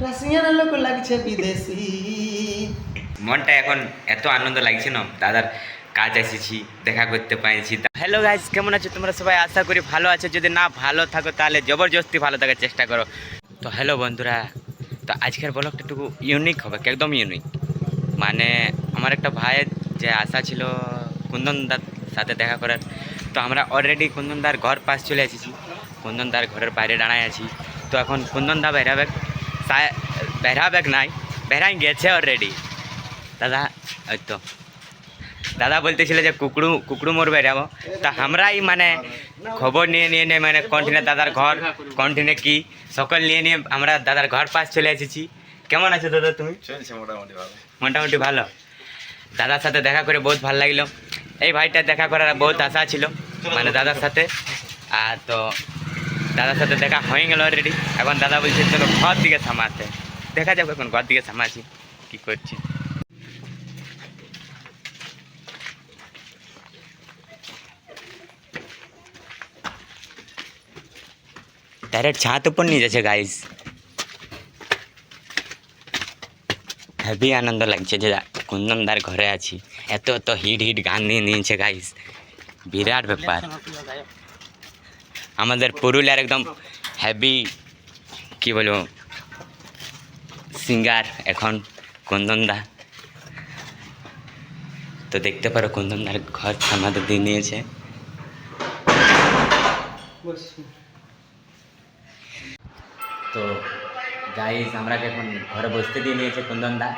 রাশিয়ানের লোক লাগছে বিদেশি। মনটা এখন এত আনন্দ লাগছে না, দাদার কাজ এসেছি, দেখা করতে পেরেছি হ্যালো গাইজ কেমন আছো? তোমরা সবাই আশা করি ভালো আছো। যদি না ভালো থাকো, তাহলে জবরদস্তি ভালো থাকার চেষ্টা করো। তো হ্যালো বন্ধুরা, তো আজকের ব্লগটা একটু ইউনিক হবে একদম ইউনিক মানে আমার একটা ভাইয়ের যে আশা ছিল কুন্দনদার সাথে দেখা করার, তো আমরা অলরেডি কুন্দনদার ঘর পাশ চলে এসেছি। কুন্দনদার ঘরের বাইরে দাঁড়ায় আছি। তো এখন কুন্দনদা বেরাবেক বেরাবেক নাই বেড়াই গেছে অলরেডি দাদা ওই তো। দাদা বলতেছিল যে কুকুরু কুকুরু মরবে যাব তা আমরাই মানে খবর নিয়ে নিয়ে নিয়ে মানে কন্টিনে দাদার ঘর কন্টিনে কি? সকল নিয়ে নিয়ে আমরা দাদার ঘর পাশ চলে এসেছি। কেমন আছো দাদা তুমি? চলছে মোটামুটি ভালো। মোটামুটি ভালো। দাদার সাথে দেখা করে বহুত ভালো লাগল। এই ভাইটা দেখা করার বহুত আশা ছিল মানে দাদার সাথে। আর তো দাদার সাথে দেখা হয়ে গেল অলরেডি এখন দাদা বলছে চলো ঘর দিকে সামাতে দেখা যাবে এখন ঘর দিকে সামাছি কি করছি। ডাইরেক্ট ছাদ উপর নিয়ে যাচ্ছে গাইস হেভি আনন্দ লাগছে যে কুন্দনদার ঘরে আছি। এত এত হিট হিট গান নিয়ে নিয়েছে গাইস বিরাট ব্যাপার। আমাদের পুরুলিয়ার একদম হেভি কি বলব সিঙ্গার এখন কুন্দনদা। তো দেখতে পারো কুন্দনদার ঘর আমাদের দিয়ে নিয়েছে। তো গাইস আমরা এখন ঘরে বসতে দিয়ে নিয়েছে কুন্দনদা।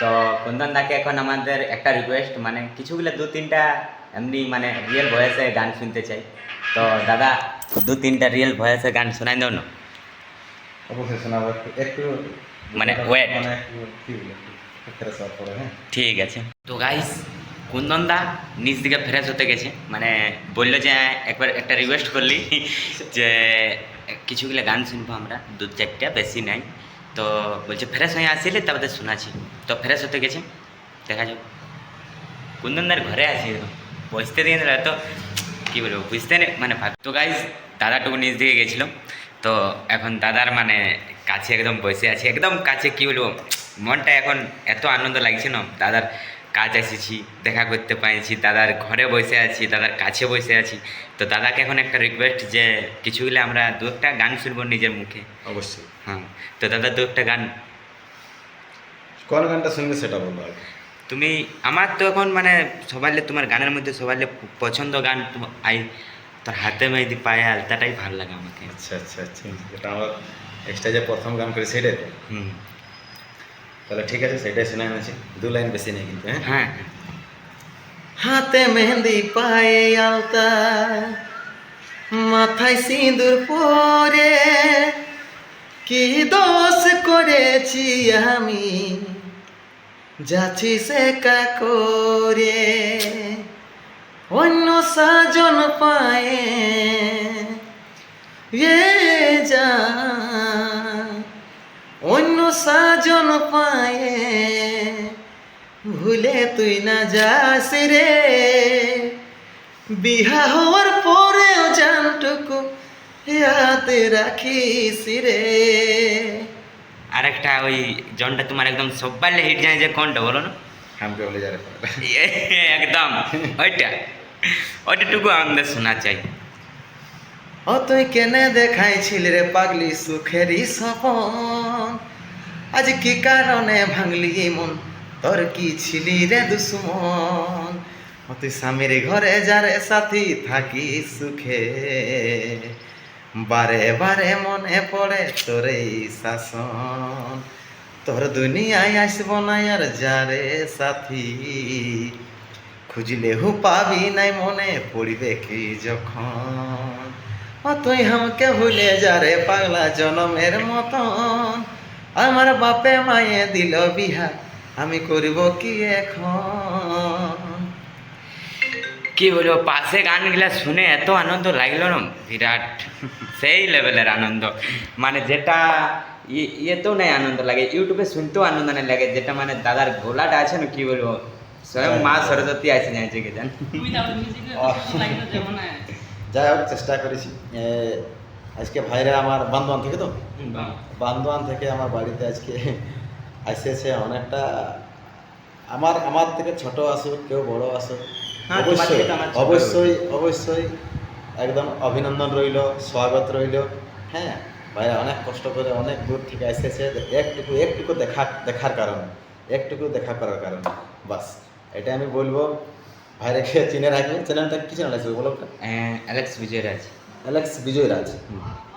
তো কুন্দনদাকে এখন আমাদের একটা রিকোয়েস্ট মানে কিছুগুলো দু তিনটা এমনি মানে রিয়েল ভয়েসে গান শুনতে চাই। তো দাদা দু তিনটা রিয়েল ভয়েসে গান শোনাই দাও না। অবশ্যই শোনাবো একটু মানে wait. মানে হ্যাঁ? ঠিক আছে। তো গাইস কুন্দনদা নিচ দিকে ফ্রেশ হতে গেছে। মানে বলল যে একবার একটা রিকোয়েস্ট করলি যে কিছুগুলো গান শুনব আমরা। দু চারটা বেশি নাই। তো বলছে ফ্রেশ হয়ে আসলে তারপরে শোনাছি তো ফ্রেশ হতে গেছে। দেখা যাক। কুন্দনদার ঘরে আছি বসতে দিয়ে তো কী বলব বুঝতে মানে ভাব তো গাইজ দাদাটুকু নিজ দিকে গেছিল। তো এখন দাদার মানে কাছে একদম বসে আছি। একদম কাছে কী বলব মনটা এখন এত আনন্দ লাগছে না। দাদার কাজ এসেছি দেখা করতে পেরেছি দাদার ঘরে বসে আছি দাদার কাছে বসে আছি। তো দাদাকে এখন একটা রিকোয়েস্ট যে কিছুগুলো আমরা দু একটা গান শুনব নিজের মুখে। অবশ্যই। হ্যাঁ তো দাদা দু একটা গান। কোন গানটা শুনবে সেটা বলো আগে। তুমি আমার তো এখন মানে সবাই তোমার গানের মধ্যে সবাই পছন্দ গান আই তোর হাতে মেহেদি পায়ে আলতাটাই ভালো লাগে আমাকে। আচ্ছা আচ্ছা আচ্ছা এটা আমরা এক্সট্রা যে প্রথম গান করে সেটাই তো? হুম। তাহলে ঠিক আছে সেটাই শোনা এনেছি। দু লাইন বেশি নেই কিন্তু হ্যাঁ? হ্যাঁ। হাতে মেহেন্দি পায়ে আলতা মাথায় সিঁদুর পরে কি দোষ করেছি আমি? যাচ্ছি সে কা করে, অন্য সাজন পায়ে যা, অন্য সাজন পায়ে, ভুলে তুই না যাস রে। বিহা হওয়ার পরেও জানটুকু রাখিস রে। আরেকটা ওই জনটা তোমার একদম সব্বাই হিট যায় যে কোনটা বলো না? হামকে বলে যারে একদম। ওইটা। ওইটাটুকু আমাদের শোনা চাই ও তুই কেনে দেখাইছিল রে পাগলি সুখেরই সপন আজ কি কারণে ভাঙলি মন? তোর কি ছিলি রে দুশ্মন? ও তুই স্বামীর ঘরে যারে সাথী থাকি সুখে। বারে বারে মনে পড়ে তোর এই শাসন। তোর দুনিয়ায় আসব না আর যারে সাথী। খুঁজলে হু পাবি নাই মনে পড়িবে কি যখন। ও তুই আমাকে ভুলে যা রে পাগলা জনমের মতন। আমার বাপে মায়ে দিল বিহা, আমি করিব কি এখন? কি বলব, পাশে গান গানগুলা শুনে এত আনন্দ লাগল না, বিরাট। সেই লেভেলের আনন্দ। মানে যেটা ই- ইয়েতেও নাই আনন্দ লাগে ইউটিউবে শুনতেও আনন্দ নাই লাগে যেটা মানে দাদার গোলাটা আছে না কি বলব? স্বয়ং মা সরস্বতী আছে জানছে কি জান? যাই হোক চেষ্টা করেছি। আজকে ভাইরা আমার বান্দোয়ান থেকে তো? বান্দোয়ান থেকে আমার বাড়িতে আজকে এসেছে অনেকটা। আমার আমার থেকে ছোট আসুক কেউ বড় আসুক হ্যাঁ, অবশ্যই আমার অবশ্যই অবশ্যই একদম অভিনন্দন রইল স্বাগত রইল। হ্যাঁ ভাইরা অনেক কষ্ট করে অনেক দূর থেকে এসেছে। একটুকু একটুকু দেখা দেখার কারণে একটুকু দেখা করার কারণে। বাস এটা আমি বলব ভাইরাকে চিনে রাখবে চ্যানেলটা কি চ্যানেল আছে বলো? Alex Alex Vijayraj Alex Vijay Raj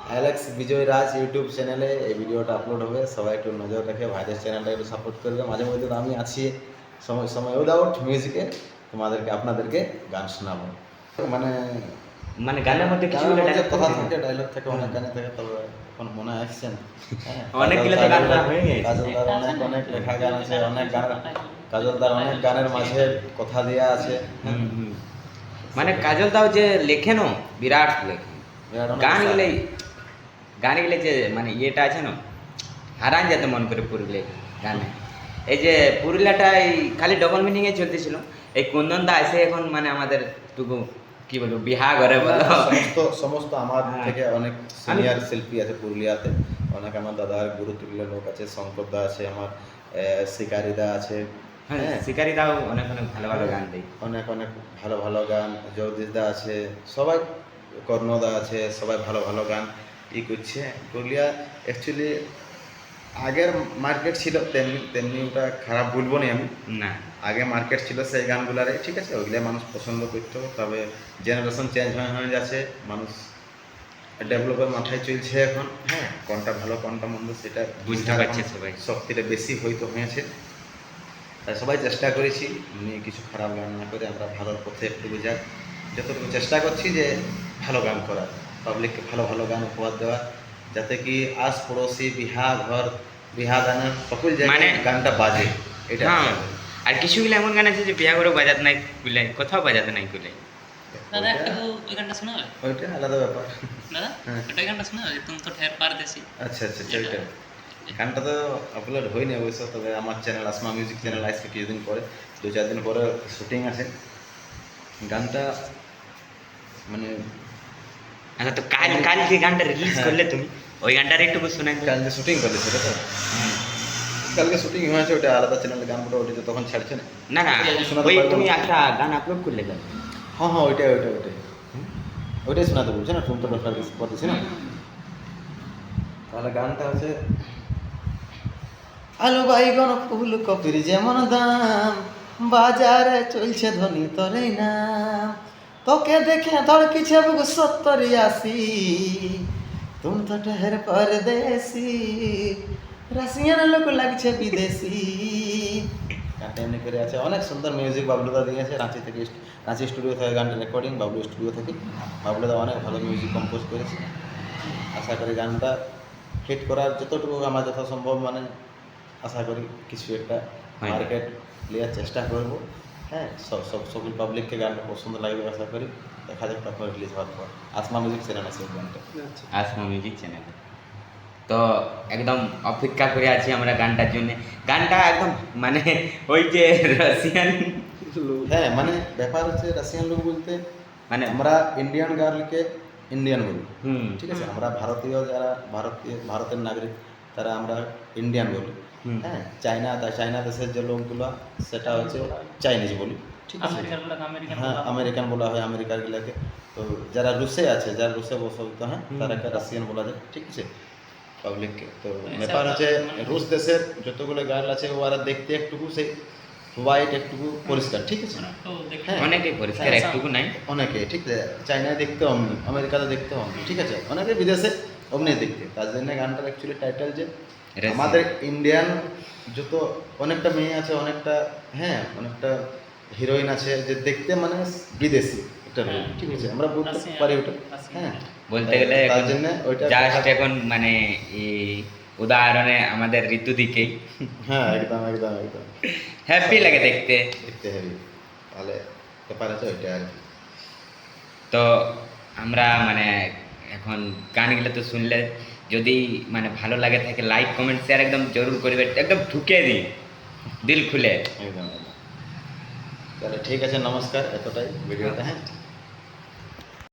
Alex Vijay Raj YouTube চ্যানেলে এই ভিডিওটা আপলোড হবে। সবাই একটু নজর রেখে ভাইদের চ্যানেলটা একটু সাপোর্ট করবে। মাঝে মধ্যে তো আমি আছি সময় সময় উইদাউট মিউজিকে তোমাদেরকে আপনাদেরকে গান শোনাবো। মানে মানে গানের মধ্যে কিছু কথা থাকে ডায়লগ থাকে অনেক গানে থাকে তবে এখন মনে আসছে না। হ্যাঁ, অনেকগুলো তো গান হয়ে গেছে। কাজলদার অনেক অনেক লেখা গান আছে অনেক গান কাজল কাজলদার অনেক গানের মাঝে কথা দেওয়া আছে। হুম, হুম। মানে কাজল দাও যে লেখেনো বিরাট লেখেন। অনেক গান। গেলে গান গেলে যে মানে ইয়েটা আছে না হারান যেতে মন করে পুরুলিয়া গানে। এই যে পুরুলিয়াটা এই খালি ডবল মিনিংয়ে চলতেছিল। এই কুন্দন দা এসে এখন মানে আমাদের টুকু কি বলব বিহা ঘরে বলো। সমস্ত সমস্ত আমার হ্যাঁ। থেকে অনেক সিনিয়র শিল্পী আছে পুরুলিয়াতে। অনেক আমার দাদার গুরুতুল্য লোক আছে শঙ্কর দা আছে আমার শিকারিদা আছে। হ্যাঁ হ্যাঁ। অনেক অনেক ভালো ভালো গান দেয় অনেক অনেক ভালো ভালো গান। জগদীশ দা আছে সবাই কর্ণদা আছে সবাই ভালো ভালো গান ই করছে। পুরুলিয়া অ্যাকচুয়ালি আগের মার্কেট ছিল তেমনি তেমনি ওটা খারাপ বলব না আমি। না। আগে মার্কেট ছিল সেই গানগুলারে ঠিক আছে? ওইগুলো মানুষ পছন্দ করতো। তবে জেনারেশন চেঞ্জ হয়ে হয়ে যাচ্ছে। মানুষ ডেভেলপের মাথায় চলছে এখন। হ্যাঁ কোনটা ভালো কোনটা মন্দ সেটা বুঝতে পারছে সবাই। শক্তিটা বেশি হয়তো হয়েছে। তাই সবাই চেষ্টা করেছি। কিছু খারাপ গান না করে আমরা ভালোর পথে একটু যাক। যতটুকু চেষ্টা করছি যে ভালো গান করার পাবলিককে ভালো ভালো গান উপহার দেওয়া যাতে কি আস পড়োশি বিহা ঘর বিহা গানে সকল মানে- গানটা বাজে। এটা হ্যাঁ। একটা। আর কিছুগুলো এমন গান আছে যে বিয়া করে বাজাতে নাই কুলাই কোথাও বাজাতে নাই কুলাই দাদা একটু ওই গানটা শোনাবে ওইটা আলাদা ব্যাপার। দাদা হ্যাঁ। ওটা গানটা শোনাবে যে তুমি তো ঠের পার দেশি আচ্ছা আচ্ছা সেইটা গানটা তো আপলোড হয়নি অবশ্য তবে আমার চ্যানেল আসমা মিউজিক চ্যানেল আসবে কিছুদিন পরে দু চার দিন পরে শুটিং আছে। গানটা মানে আচ্ছা তো কাল কাল যে গানটা রিলিজ করলে তুমি? ওই গানটার একটু শোনাই দাও। কাল যে শুটিং সেটা তো। কালকে শুটিং হয়েছে ওটা আলাদা চ্যানেলে গানগুলো ওটা তখন ছাড়ছে না। না না ওই তুমি একটা গান আপলোড করলে কেন? হ্যাঁ হ্যাঁ ওইটাই ওইটাই ওইটাই। ওইটাই শোনাতে বলছে না তুমি তো দরকার করতেছি না। তাহলে গানটা হচ্ছে আলু বাইগন ফুল কপির যেমন দাম বাজারে চলছে ধনী তরে নাম। তোকে দেখে ধড়কিছে বুক সত্তরি আশি। তুম তো ঠের পরদেশি রাশিয়ান লোক লাগছে বিদেশি গানটা এমনি করে আছে অনেক সুন্দর মিউজিক বাবলুদা দিয়েছে রাঁচি থেকে রাঁচি স্টুডিও থেকে গানটা রেকর্ডিং বাবলু স্টুডিও থেকে বাবলুদা অনেক ভালো মিউজিক কম্পোজ করেছে আশা করি গানটা হিট করার যতটুকু আমার যথাসম্ভব মানে আশা করি কিছু একটা মার্কেট নেওয়ার চেষ্টা করব। হ্যাঁ সব সব সকল পাবলিককে গানটা পছন্দ লাগবে আশা করি। দেখা যাক তারপর রিলিজ হওয়ার পর। আসমা মিউজিক চ্যানেল আছে গানটা আসমা মিউজিক চ্যানেল তো একদম অপেক্ষা করে আছি আমরা গানটার জন্য। গানটা একদম মানে ওই যে রাশিয়ান হ্যাঁ মানে ব্যাপার হচ্ছে রাশিয়ান লোক বলতে মানে আমরা ইন্ডিয়ান গার্লকে ইন্ডিয়ান বলি। হুম। ঠিক আছে? আমরা ভারতীয় যারা ভারতীয় ভারতের নাগরিক তারা আমরা ইন্ডিয়ান বলি। হ্যাঁ। চায়না তা চায়না দেশের যে লোকগুলো সেটা হচ্ছে চাইনিজ বলি। ঠিক আছে। হ্যাঁ আমেরিকান বলা হয়। আমেরিকার গুলাকে তো যারা রুশে আছে যারা রুশে বসবাস হ্যাঁ। তারাকে রাশিয়ান বলা যায় ঠিক আছে? পাবলিককে। তো হ্যাঁ, ব্যাপার হচ্ছে মানে- রুশ দেশের যতগুলো গার্ল আছে ওরা দেখতে একটুকু সেই হোয়াইট একটুকু পরিষ্কার ঠিক আছে? হ্যাঁ। অনেকেই পরিষ্কার হ্যাঁ, একটুকু নাই। অনেকে ঠিক আছে। চায়নায় দেখতে অমনি আমেরিকাতে দেখতে অমনি ঠিক আছে? অনেকে বিদেশে অমনি দেখতে। তার জন্য গানটার অ্যাকচুয়ালি টাইটেল যে। আমাদের ইন্ডিয়ান যত অনেকটা মেয়ে আছে অনেকটা হ্যাঁ অনেকটা হিরোইন আছে যে দেখতে মানে বিদেশি একটা হ্যাঁ। ঠিক আছে আমরা বলতে পারি ওটা। হ্যাঁ। বলতে গেলে তার জন্য ওইটা জাস্ট এখন মানে এই উদাহরণে আমাদের ঋতু দিকেই হ্যাঁ একদম একদম একদম। হ্যাপি লাগে দেখতে। দেখতে হেবি তাহলে ব্যাপার আছে ওইটা আর কি। তো আমরা মানে এখন গানগুলো তো শুনলে যদি মানে ভালো লাগে থাকে লাইক কমেন্ট শেয়ার একদম জরুর করবে একদম ঢুকে দিই দিল খুলে। একদম তাহলে ঠিক আছে, নমস্কার, এতটাই ভিডিওটা হ্যাঁ?